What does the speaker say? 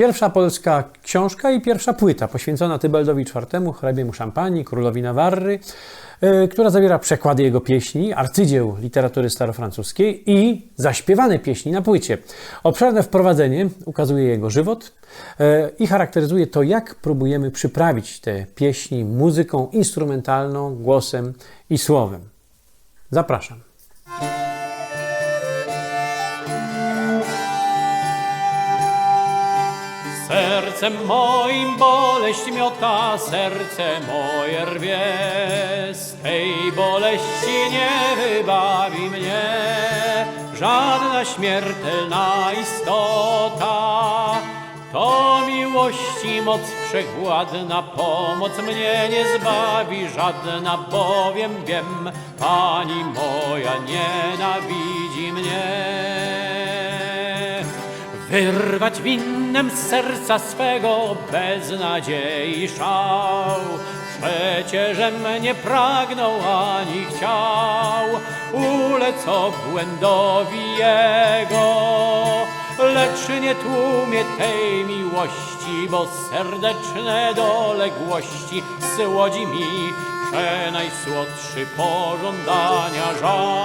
Pierwsza polska książka i pierwsza płyta poświęcona Tybeldowi IV, hrabiemu Szampanii, królowi Nawarry, e, która zawiera przekłady jego pieśni, arcydzieł literatury starofrancuskiej i zaśpiewane pieśni na płycie. Obszerne wprowadzenie ukazuje jego żywot e, i charakteryzuje to, jak próbujemy przyprawić te pieśni muzyką instrumentalną, głosem i słowem. Zapraszam. Sercem moim boleść miota, serce moje rwie. Z tej boleści nie wybawi mnie żadna śmiertelna istota. To miłości moc wszechwładna, pomoc mnie nie zbawi żadna, bowiem wiem, Pani moja nienawidzi mnie. Wyrwać winnem z serca swego bez nadziei szał. Przecieżem nie pragnął ani chciał ulec obłędowi jego. Lecz nie tłumie tej miłości, bo serdeczne doległości słodzi mi przenajsłodszy pożądania żar.